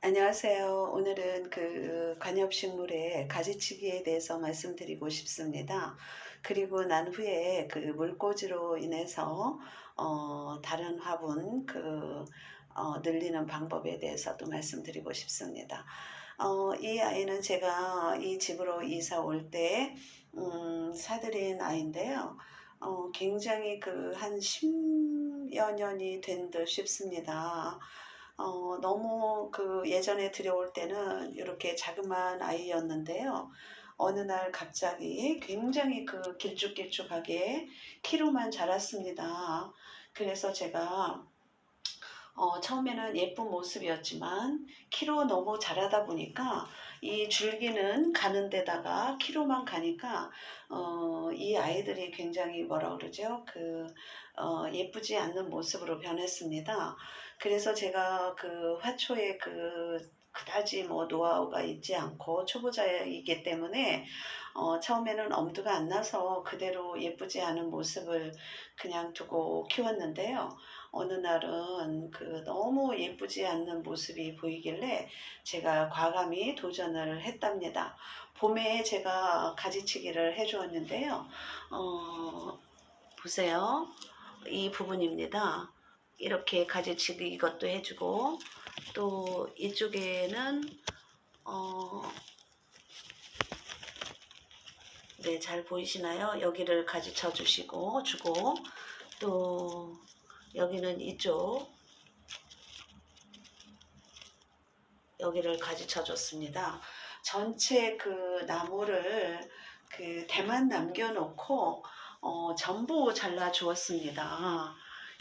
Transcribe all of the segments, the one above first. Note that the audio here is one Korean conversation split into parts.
안녕하세요. 오늘은 그 관엽식물의 가지치기에 대해서 말씀드리고 싶습니다. 그리고 난 후에 그 물꽂이로 인해서 어, 다른 화분 그 어, 늘리는 방법에 대해서도 말씀드리고 싶습니다. 어, 이 아이는 제가 이 집으로 이사 올때 음, 사들인 아이인데요. 어, 굉장히 그 한 10여 년이 된 듯 싶습니다. 어, 너무 그 예전에 들여올 때는 이렇게 자그마한 아이였는데요. 어느 날 갑자기 굉장히 그 길쭉길쭉하게 키로만 자랐습니다. 그래서 제가 어, 처음에는 예쁜 모습이었지만 키로 너무 자라다 보니까 이 줄기는 가는 데다가 키로만 가니까 어, 이 아이들이 굉장히 뭐라 그러죠? 그 어, 예쁘지 않는 모습으로 변했습니다. 그래서 제가 그 화초에 그 그다지 뭐 노하우가 있지 않고 초보자이기 때문에 어, 처음에는 엄두가 안 나서 그대로 예쁘지 않은 모습을 그냥 두고 키웠는데요. 어느 날은 그 너무 예쁘지 않는 모습이 보이길래 제가 과감히 도전을 했답니다. 봄에 제가 가지치기를 해주었는데요. 어, 보세요. 이 부분입니다. 이렇게 가지치기 이것도 해주고 또 이쪽에는 어, 네, 잘 보이시나요? 여기를 가지쳐 주시고 주고 또 여기는 이쪽 여기를 가지쳐 줬습니다. 전체 그 나무를 그 대만 남겨놓고 어, 전부 잘라 주었습니다.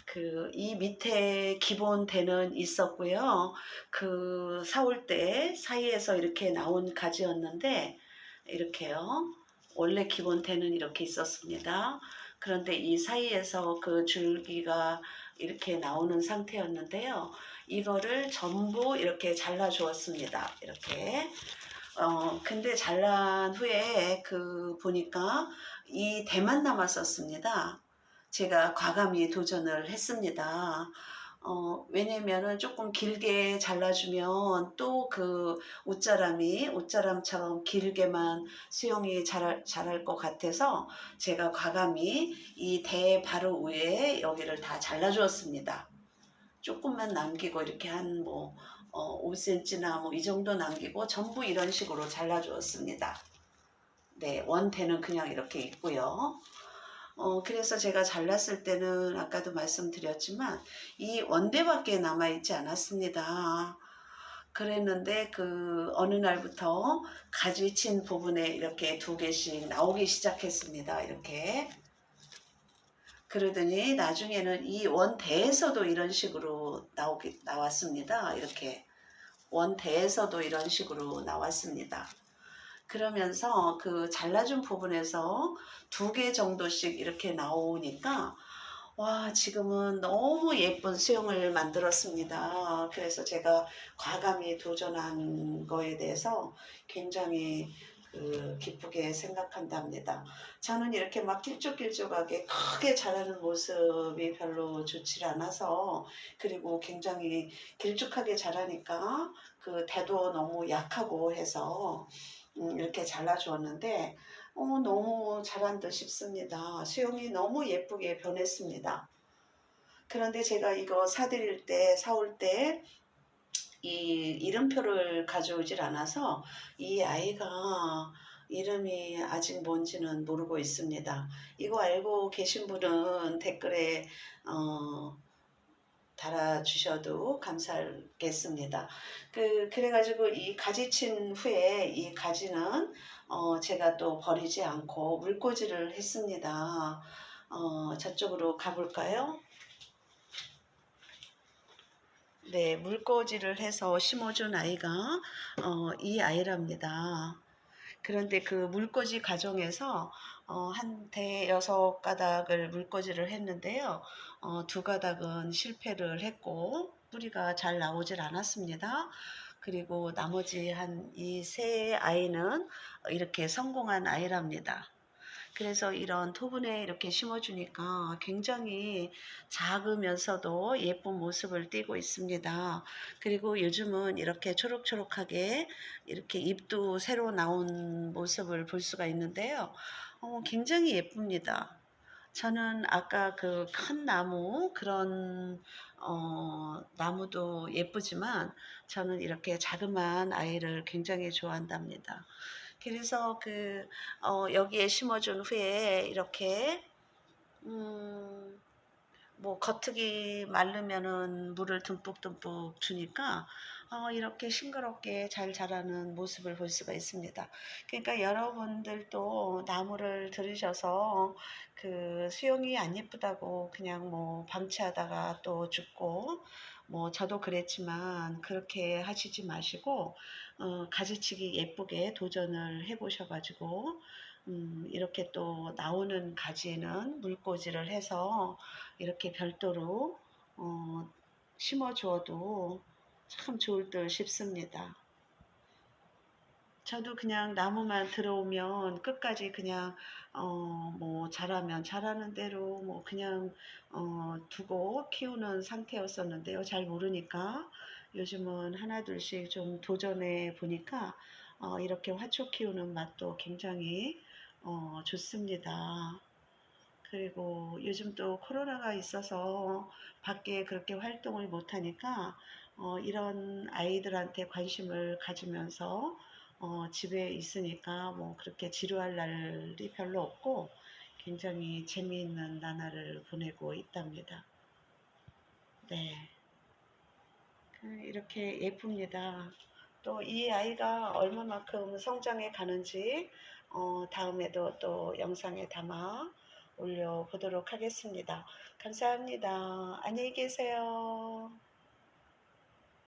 그 이 밑에 기본 대는 있었고요. 그 사올 때 사이에서 이렇게 나온 가지였는데 이렇게요. 원래 기본 대는 이렇게 있었습니다. 그런데 이 사이에서 그 줄기가 이렇게 나오는 상태였는데요. 이거를 전부 이렇게 잘라 주었습니다. 이렇게. 어, 근데 잘란 후에 그 보니까 이 대만 남았었습니다. 제가 과감히 도전을 했습니다. 어, 왜냐면은 조금 길게 잘라주면 또 그 옷자람이 옷자람처럼 길게만 수영이 자랄, 자랄 것 같아서 제가 과감히 이 대 바로 위에 여기를 다 잘라주었습니다. 조금만 남기고 이렇게 한뭐 어, 5cm나 뭐 이 정도 남기고 전부 이런 식으로 잘라주었습니다. 네, 원대는 그냥 이렇게 있고요. 어, 그래서 제가 잘랐을 때는 아까도 말씀드렸지만 이 원대밖에 남아있지 않았습니다. 그랬는데 그 어느 날부터 가지 친 부분에 이렇게 두 개씩 나오기 시작했습니다. 이렇게. 그러더니 나중에는 이 원대에서도 이런 식으로 나오기, 나왔습니다. 이렇게. 원대에서도 이런 식으로 나왔습니다. 그러면서 그 잘라준 부분에서 두 개 정도씩 이렇게 나오니까 와 지금은 너무 예쁜 수영을 만들었습니다. 그래서 제가 과감히 도전한 거에 대해서 굉장히 그 기쁘게 생각한답니다. 저는 이렇게 막 길쭉길쭉하게 크게 자라는 모습이 별로 좋지 않아서 그리고 굉장히 길쭉하게 자라니까 그 대도 너무 약하고 해서 음, 이렇게 잘라주었는데 어, 너무 잘한 듯 싶습니다. 수영이 너무 예쁘게 변했습니다. 그런데 제가 이거 사드릴 때 사올 때 이 이름표를 가져오질 않아서 이 아이가 이름이 아직 뭔지는 모르고 있습니다. 이거 알고 계신 분은 댓글에 어, 달아주셔도 감사하겠습니다. 그, 그래가지고 이 가지친 후에 이 가지는 어, 제가 또 버리지 않고 물꽂이를 했습니다. 어, 저쪽으로 가볼까요? 네, 물꽂이를 해서 심어준 아이가 어, 이 아이랍니다. 그런데 그 물꽂이 과정에서 어, 한 대여섯 가닥을 물꽂이를 했는데요. 어, 두 가닥은 실패를 했고 뿌리가 잘 나오질 않았습니다. 그리고 나머지 한 이 세 아이는 이렇게 성공한 아이랍니다. 그래서 이런 토분에 이렇게 심어주니까 굉장히 작으면서도 예쁜 모습을 띠고 있습니다. 그리고 요즘은 이렇게 초록초록하게 이렇게 잎도 새로 나온 모습을 볼 수가 있는데요. 어, 굉장히 예쁩니다. 저는 아까 그 큰 나무 그런 어, 나무도 예쁘지만 저는 이렇게 자그마한 아이를 굉장히 좋아한답니다. 그래서 그 어, 여기에 심어준 후에 이렇게 음, 뭐 겉흙이 마르면은 물을 듬뿍듬뿍 주니까 어, 이렇게 싱그럽게 잘 자라는 모습을 볼 수가 있습니다. 그러니까 여러분들도 나무를 들으셔서 그 수영이 안 예쁘다고 그냥 뭐 방치하다가 또 죽고 뭐 저도 그랬지만 그렇게 하시지 마시고 어, 가지치기 예쁘게 도전을 해보셔가지고 음, 이렇게 또 나오는 가지는 물꽂이를 해서 이렇게 별도로 어, 심어 주어도 참 좋을 듯 싶습니다. 저도 그냥 나무만 들어오면 끝까지 그냥 어, 뭐 자라면 자라는 대로 뭐 그냥 어, 두고 키우는 상태였었는데요. 잘 모르니까 요즘은 하나 둘씩 좀 도전해 보니까 어, 이렇게 화초 키우는 맛도 굉장히 어, 좋습니다. 그리고 요즘 또 코로나가 있어서 밖에 그렇게 활동을 못하니까 어, 이런 아이들한테 관심을 가지면서 어, 집에 있으니까 뭐 그렇게 지루할 날이 별로 없고 굉장히 재미있는 나날을 보내고 있답니다. 네. 그 이렇게 예쁩니다. 또 이 아이가 얼마만큼 성장해 가는지 어, 다음에도 또 영상에 담아 올려보도록 하겠습니다. 감사합니다. 안녕히 계세요.